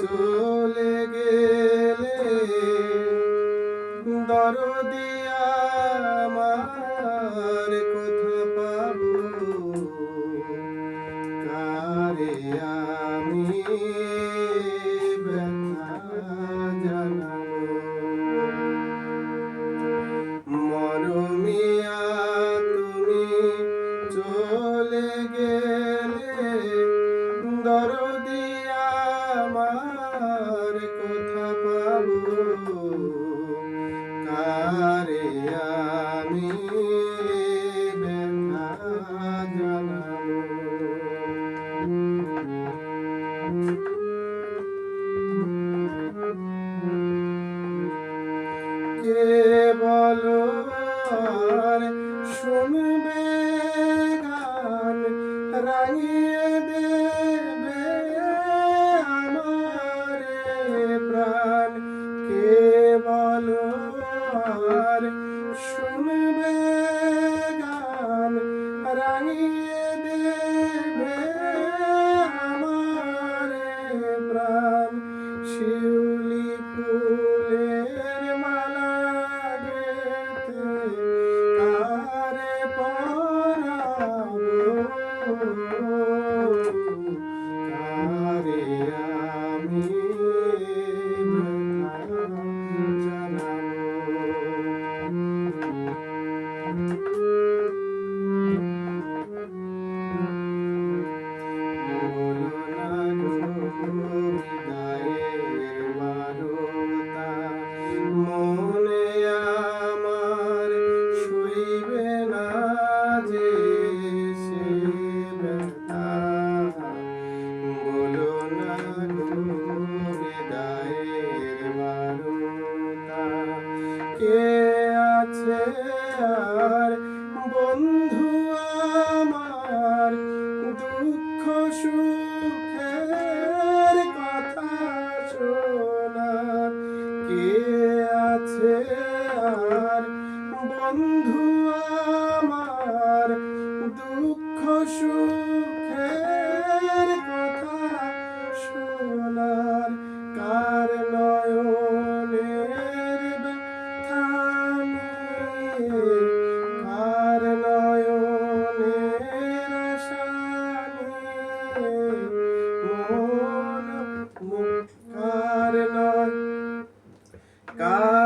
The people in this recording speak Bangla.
চলে গেলে দরদিয়া আমার কোথা পাবো। কারে আমি মরমিয়া তুমি চলে গেলে দরদিয়া কে বলো আর শুনবে গান, রাঙিয়ে দেবে আমার প্রাণ। কে বলো শুনবে গান, রাঙিয়ে দেবে আছে আর বন্ধু আমার দুঃখ সুখের কথা শোনার কে আছে আর বন্ধু আমার দুঃখ সুখের কার